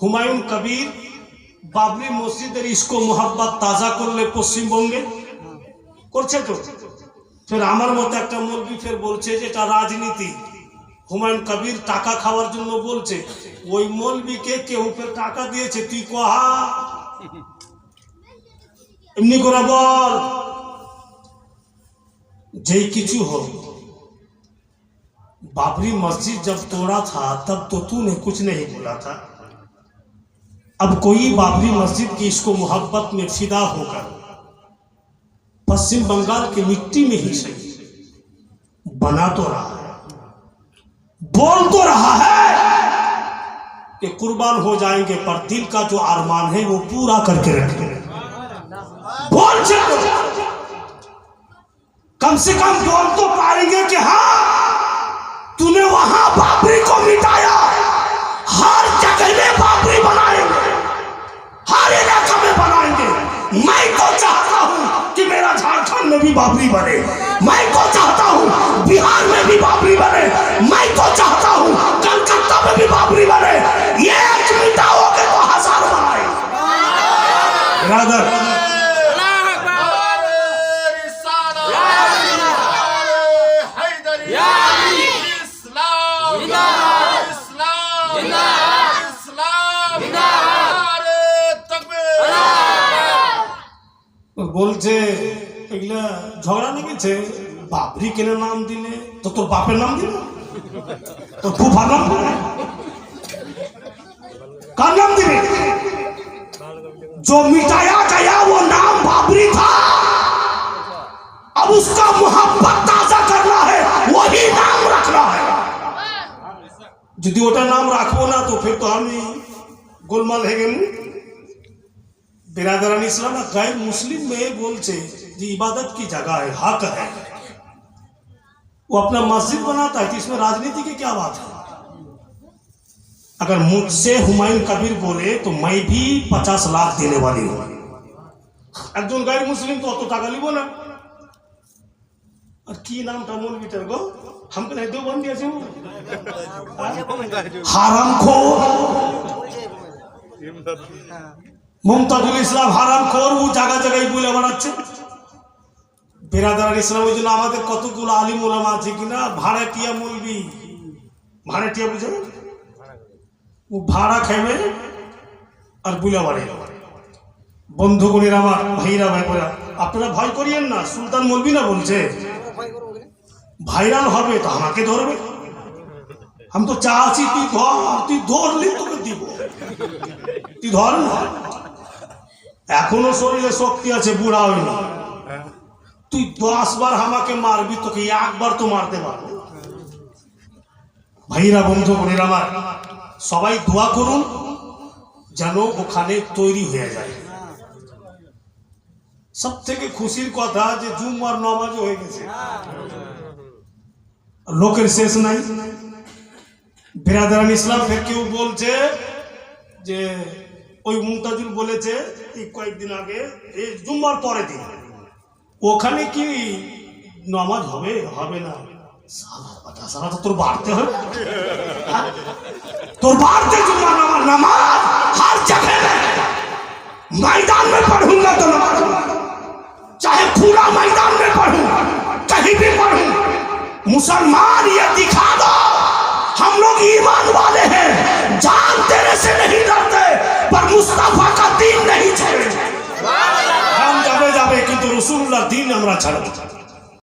হুমায়ুন কবির বাবরি মসজিদের ইস্কো মোহাব্বত তাজা করলে পশ্চিমবঙ্গে করছে তো ফের আমার মতো একটা মুরগি ফের বলছে যে এটা রাজনীতি হুমায়ুন কবির টাকা খাওয়ার জন্য বলছে ওই মৌলবিকে কেউ ফের টাকা দিয়েছে তুই কহা এমনি করে বল যেই কিছু हो बाबरी मस्जिद जब तोड़ा था तब तो तूने कुछ नहीं बोला था अब कोई बाबरी मस्जिद की इसको मोहब्बत में फिदा होकर पश्चिम बंगाल की मिट्टी में ही सही। बना तो रहा है। बोल तो रहा है कि कुर्बान हो जाएँगे, पर दिल का जो अरमान है वो पूरा करके रखेंगे बोल चलो कम से कम बोल तो पाएँगे। मैं तो चाहता हूं कि मेरा झारखंड में भी बाबरी बने मैं तो चाहता हूं बिहार में भी बाबरी बने मैं तो चाहता हूं कलकत्ता में भी बाबरी बने ये एक मिटाओगे तो हजार बनाएंगे ब्रदर বলছে এগুলা ঝগড়া লেগেছে বাবরি কেন নাম দিলে তো তোর বাপের নাম দিলে তোর ফুফার নাম দিলে কার নাম দিলে जो मिटाया गया वो नाम बाबरी था अब उसका मोहब्बत ताजा करना है वही नाम रखना है যদি ওটা নাম রাখবো না তো ফির তো আমি গোলমাল হয়ে গেল बिरादरान इस्लाम गैर मुस्लिम में बोलते जी इबादत की जगह है हक है वो अपना मस्जिद बनाता है तो इसमें राजनीति की क्या बात है अगर मुझसे हुमायूं कबीर बोले तो मैं भी पचास लाख देने वाली हूँ একজন গাইর মুসলিম তো অত টাকা নিব না আর কি নামটা মৌলবিটার গো হামকে নাই দেওবন্দি আছে ও? হারাম খো মমতাজুল ইসলাম হারাম ও জায়গা জায়গায় বলে বানাচ্ছে বেরাদার ওই জন্য আমাদের কতগুলো আলিম ওলামা আছে কিনা? ভাড়াটিয়া মলবি ভাড়াটিয়া বুঝে? ও ভাড়া খেবে আর বুলে বাড়ে বন্ধুগণের আমার, ভাইরা ভাই ভাইপোরা, আপনারা ভয় করিয়েন না, সুলতান মলবি না বলছে? ভাইরাল হবে তো আমাকে ধরবে। আমি তো চাচ্ছি, তুই ধর, তুই ধরলি তোকে দিব। তুই ধর না। এখনও শরীরে শক্তি আছে, বুড়া হয়নি তুই দশ বার আমাকে মারবি, তোকে একবার তো মারতে পারব। ভাইরা, বন্ধু, বোনের আমার, সবাই দোয়া করুন যেন ওখানে তৈরি হয়ে যায়। সব থেকে খুশির কথা যে জুম্মার নামাজও হয়ে গেছে। লোকের শেষ নাই। বেরাদারান ইসলাম কেউ বলছে যে ওই মুমতাজুল বলেছে এই কয়েকদিন আগে এই জুম্মার পরে দিন ওখানে কি নামাজ হবে হবে না সালা বাটা, সালা তো তোর বাড়তে হবে হ্যাঁ? তোর बाढ़ते जुम्मा नमाज नमाज हर जगह में मैदान में पढ़ूंगा तो नमाज चाहे पूरा मैदान में पढ़ूं कहीं भी पढ़ूं मुसलमान ये दिखा दो हम लोग ईमान वाले हैं जान तेरे से नहीं डरते আমরা ছাড়বো।